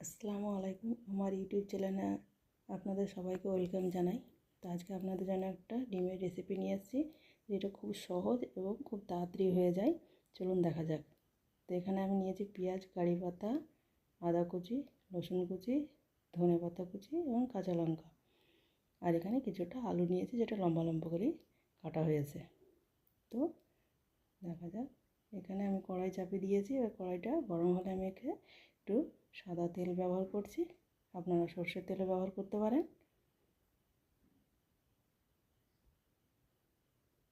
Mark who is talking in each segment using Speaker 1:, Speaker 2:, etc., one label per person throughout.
Speaker 1: আসসালামু আলাইকুম। আমার ইউটিউব চ্যানেলে আপনাদের সবাইকে ওয়েলকাম জানাই। তো আজকে আপনাদের জন্য একটা ডিমের রেসিপি নিয়ে এসেছি যেটা খুব সহজ এবং খুব তাড়াতাড়ি হয়ে যায়। চলুন দেখা যাক। তো এখানে আমি নিয়েছি পেঁয়াজ, কারি পাতা, আদা কুচি, রসুন কুচি, ধনে পাতা কুচি এবং কাঁচা লঙ্কা। আর এখানে কিছুটা আলু নিয়েছি, যেটা লম্বা লম্বা করেই কাটা হয়েছে। তো দেখা যাক। এখানে আমি কড়াই চাপিয়ে দিয়েছি, এবার কড়াইটা গরম হলে আমি একে একটু সাদা তেল ব্যবহার করছি। আপনারা সর্ষের তেলও ব্যবহার করতে পারেন।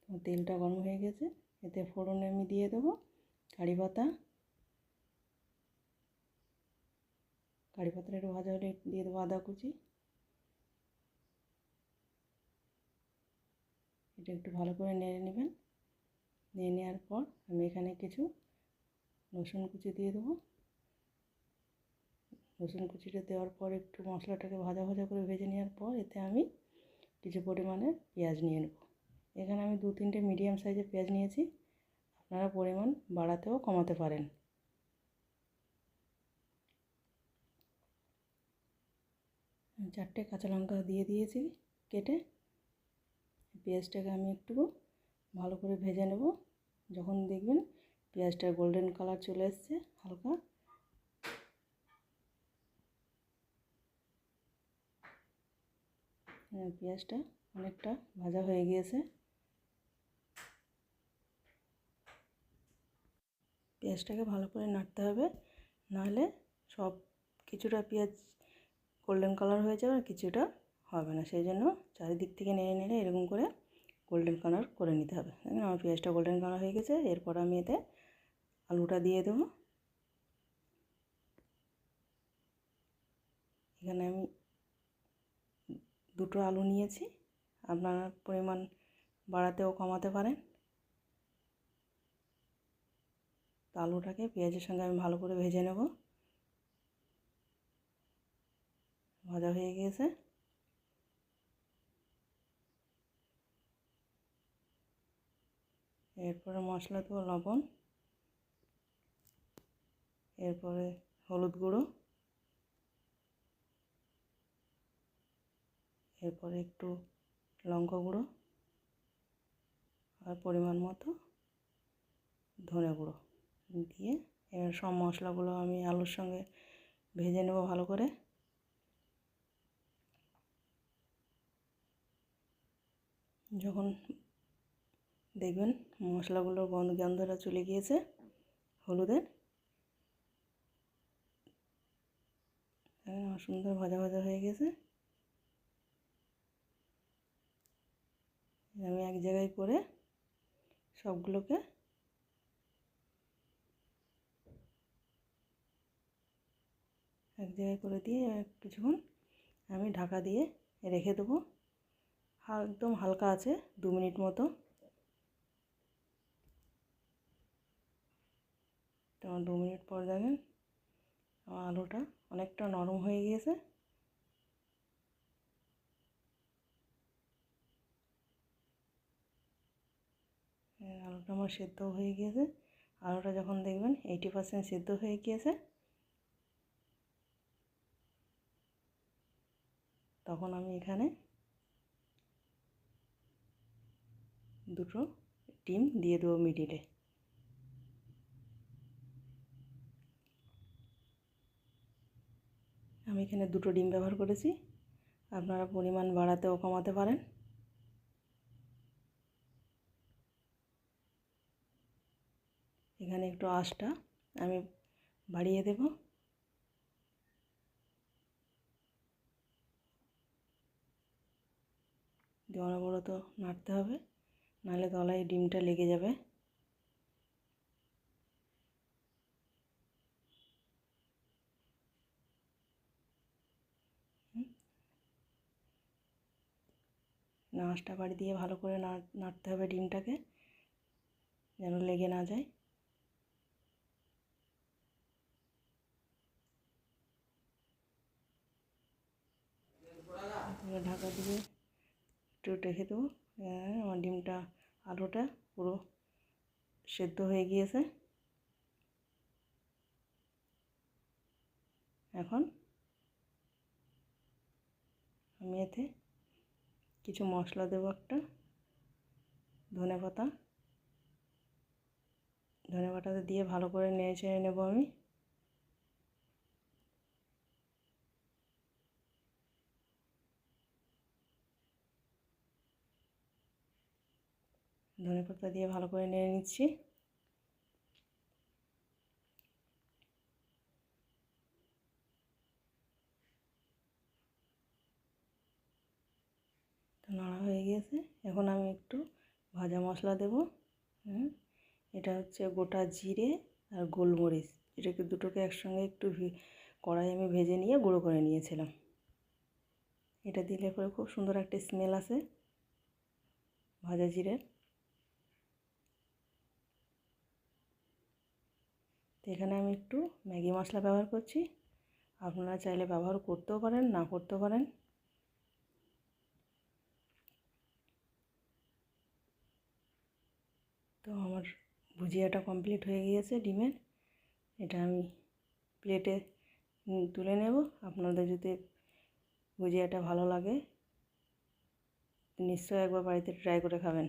Speaker 1: তেলটা গরম হয়ে গেছে। এতে ফোড়ন আমি দিয়ে দেবো। কারি পাতা। কারি পাতাটা একটু ভাজা হলে দিয়ে দেবো আদা কুচি। এটা একটু ভালো করে নেড়ে নেবেন। নিয়ে নেওয়ার পর আমি এখানে কিছু রসুন কুচি দিয়ে দেবো। রসুন কুচিটা দেওয়ার পর একটু মশলাটাকে ভাজা ভাজা করে ভেজে নেওয়ার পর এতে আমি কিছু পরিমাণে পেঁয়াজ নিয়ে নেব। এখানে আমি দু তিনটে মিডিয়াম সাইজের পেঁয়াজ নিয়েছি। আপনারা পরিমাণ বাড়াতেও কমাতে পারেন। চারটে কাঁচা লঙ্কা দিয়ে দিয়েছি কেটে। পেঁয়াজটাকে আমি একটু ভালো করে ভেজে নেব। যখন দেখবেন পেঁয়াজটা গোল্ডেন কালার চলে এসছে, হালকা পেঁয়াজটা অনেকটা ভাজা হয়ে গিয়েছে। পেঁয়াজটাকে ভালো করে নাড়তে হবে, নাহলে সব কিছুটা পেঁয়াজ গোল্ডেন কালার হয়ে যাবে আর কিছুটা হবে না। সেই জন্য চারিদিক থেকে নেড়ে নেড়ে এরকম করে গোল্ডেন কালার করে নিতে হবে। আমার পেঁয়াজটা গোল্ডেন কালার হয়ে গেছে, এরপর আমি এতে আলুটা দিয়ে দেবো। এখানে আমি দুটো আলু নিয়েছি, আপনারা পরিমাণ বাড়াতেও কমাতে পারেন। তো আলুটাকে পেঁয়াজের সঙ্গে আমি ভালো করে ভেজে নেব। ভাজা হয়ে গিয়েছে। এরপরে মশলা দেবো লবণ, এরপরে হলুদ গুঁড়ো। এরপরে একটু লঙ্কা গুঁড়ো আর পরিমাণ মতো ধনে গুঁড়ো দিয়ে এবার সব মশলাগুলো আমি আলুর সঙ্গে ভেজে নেব ভালো করে। যখন দেখবেন মশলাগুলোর গন্ধ গন্ধটা চলে গিয়েছে হলুদের। সুন্দর ভাজা ভাজা হয়ে গেছে। আমি এক জায়গায় করে সবগুলোকে এক জায়গায় করে দিয়ে কিছুক্ষণ আমি ঢাকা দিয়ে রেখে দেবো। একদম হালকা আছে, দু মিনিট মতো। তোমার দু মিনিট পর দেখেন, আমার আলুটা অনেকটা নরম হয়ে গিয়েছে। আলুটা আমার সেদ্ধ হয়ে গিয়েছে। আলুটা যখন দেখবেন এইটি পার্সেন্ট সেদ্ধ হয়ে গিয়েছে। তখন আমি এখানে দুটো ডিম দিয়ে দেবো মিডিলে। আমি এখানে দুটো ডিম ব্যবহার করেছি। আপনারা পরিমাণ বাড়াতেও কমাতে পারেন। এখানে একটু আঁশটা আমি বাড়িয়ে দেব। তো নাড়তে হবে, নাহলে তলায় ডিমটা লেগে যাবে। নাচটা বাড়ি দিয়ে ভালো করে নাড়তে হবে ডিমটাকে, যেন লেগে না যায়। ঢাকা দিয়ে একটু রেখে দেবো। আমার ডিমটা, আলুটা পুরো সেদ্ধ হয়ে গিয়েছে। এখন আমি এতে কিছু মশলা দেবো একটা ধনে পাতা ধনে পাতাটা দিয়ে ভালো করে নেড়ে চেড়ে নেব আমি। ধনে পাতা দিয়ে ভালো করে নেড়ে নিচ্ছি। নাড়া হয়ে গিয়েছে এখন আমি একটু ভাজা মশলা দেব। হুম, এটা হচ্ছে গোটা জিরে আর গোলমরিচ। এটাকে দুটোকে একসঙ্গে একটু কড়াই আমি ভেজে নিয়ে গুঁড়ো করে নিয়েছিলাম। এটা দিলে পরে খুব সুন্দর একটা স্মেল আসে। ভাজা জিরের। তো এখানে আমি একটু ম্যাগি মশলা ব্যবহার করছি। আপনারা চাইলে ব্যবহার করতেও পারেন, না করতেও পারেন। তো আমার ভুজিয়াটা কমপ্লিট হয়ে গিয়েছে ডিমের। এটা আমি প্লেটে তুলে নেব। আপনাদের যদি ভুজিয়াটা ভালো লাগে, নিশ্চয়ই একবার বাড়িতে ট্রাই করে খাবেন।